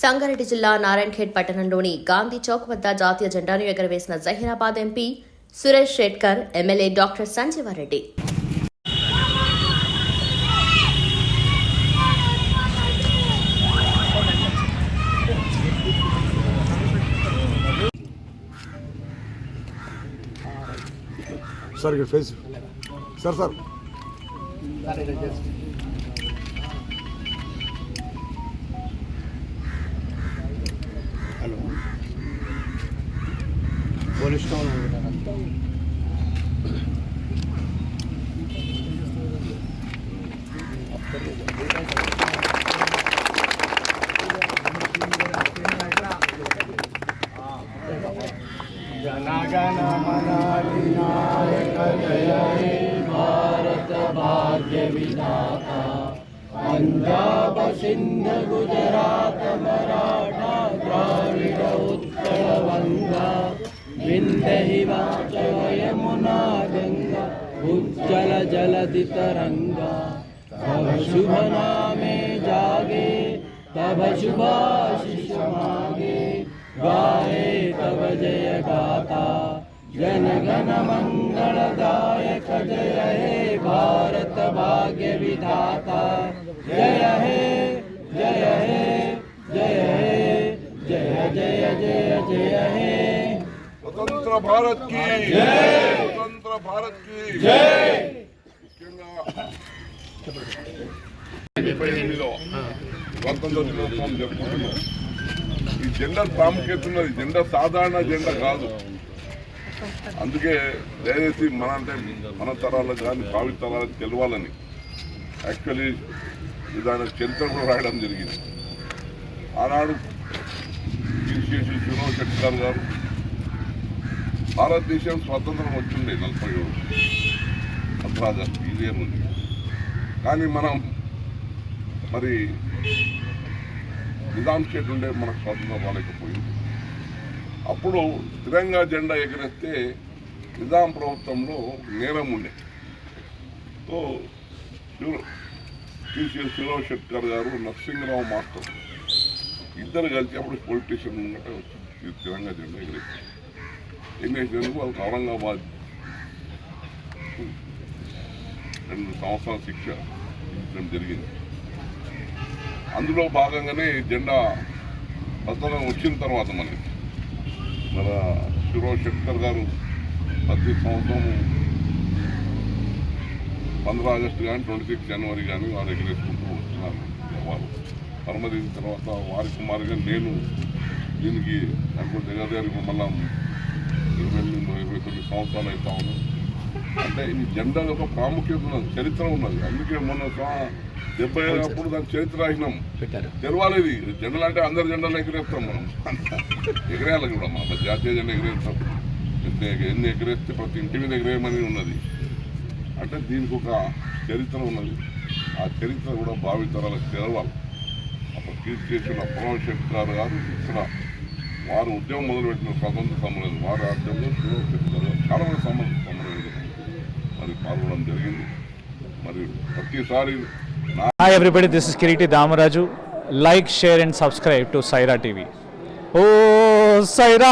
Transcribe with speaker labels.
Speaker 1: సంగారెడ్డి జిల్లా నారాయణఖేడ్ పట్టణంలోని గాంధీ చౌక్ వద్ద జాతీయ జెండాను ఎగరవేసిన Zaheerabad MP Suresh Shetkar MLA doctor Sanjeevareddy
Speaker 2: sir face sir sir.
Speaker 3: Sorry, stone or Punjab, Sindh, Gujarat, Maharashtra. उज्जल जलधि तरङ्गा तव शुभ नामे जागे तव शुभाशिष मागे गाये तव जय गाता जन गण मंगलदायक जय हे भारत भाग्य विधाता जय हे जय हे जय हे जय जय जय जय हे
Speaker 2: స్వతంత్ర భారత్కి. స్వతంత్ర భారత్కి. ముఖ్యంగా డెబ్బై ఎనిమిదిలో స్వాతంత్ర దినోత్సవం జరుపుకుంటున్నాం. ఈ జెండర్ ప్రాముఖ్యత ఉన్నది. జెండర్ సాధారణ జెండా కాదు. అందుకే దయచేసి మన అంటే మన తరాలకు కానీ భావి తరాలకు తెలవాలని యాక్చువల్లీ దాని చరిత్ర కూడా రాయడం జరిగింది. ఆనాడు పిసిసి శివరావు శెట్కర్ గారు భారతదేశం స్వాతంత్రం వచ్చిండే నలభై ఏడు. పంద్రా ఆగస్టు ఇదే రోజు కానీ మనం మరి నిజాం స్టేట్ ఉండే మనకు స్వాతంత్రం రాలేకపోయింది. అప్పుడు తిరంగా జెండా ఎగరేస్తే నిజాం ప్రభుత్వంలో నేరం ఉండే. సో శివ- టీసీ శెట్కర్ గారు నరసింహరావు మాస్టర్ ఇద్దరు కలిసి అప్పుడు పొలిటీషియన్ ముంగట తిరంగా జెండా ఎగరేస్తారు ఎంఎస్ వాళ్ళకి ఔరంగాబాద్ రెండు సంవత్సరాల శిక్ష విధించడం జరిగింది. అందులో భాగంగానే జెండా ప్రస్తుతం వచ్చిన తర్వాత మనకి మన శివరావు శంకర్ గారు ప్రతి సంవత్సరం పంద్రా ఆగస్టు కానీ ట్వంటీ సిక్స్ జనవరి కానీ వారు ఎగరేసుకుంటూ వస్తున్నారు వారు పరమదిన తర్వాత వారి కుమారుగా నేను దీనికి అనుకుంటే గారు మళ్ళీ తొమ్మిది సంవత్సరాలు అవుతా ఉన్నాం అంటే ఈ జెండా యొక్క ప్రాముఖ్యత ఉన్నది చరిత్ర ఉన్నది. అందుకే మొన్న డెబ్బై అప్పుడు దాని చరిత్ర రాసినాం. తెలవాలి ఇది. జెండలు అంటే అందరి జెండాలు ఎగిరేస్తాం మనం. ఎగిరేయాలి కూడా మన జాతీయ జెండా ఎగిరేస్తాం. ఎన్ని ఎగిరేస్తే ప్రతి ఇంటి మీద ఎగిరేయమని ఉన్నది. అంటే దీనికి ఒక చరిత్ర ఉన్నది. ఆ చరిత్ర కూడా భావితరాలకు తెలవాలి. అప్పుడు కీర్తి చేసిన అప్రమణ శంకర్ గారు ఇక్కడ వారు ఉద్యమం మొదలుపెట్టిన స్వతంత్ర సమరం లేదు వారు ఆ ఉద్యమంలో కడవల సమస్య సమరం మరి పాల్గొనడం జరిగింది. మరి ప్రతిసారి
Speaker 4: hi everybody this is Kiriti Damaraju like share and subscribe to Saira TV oh Sye Raa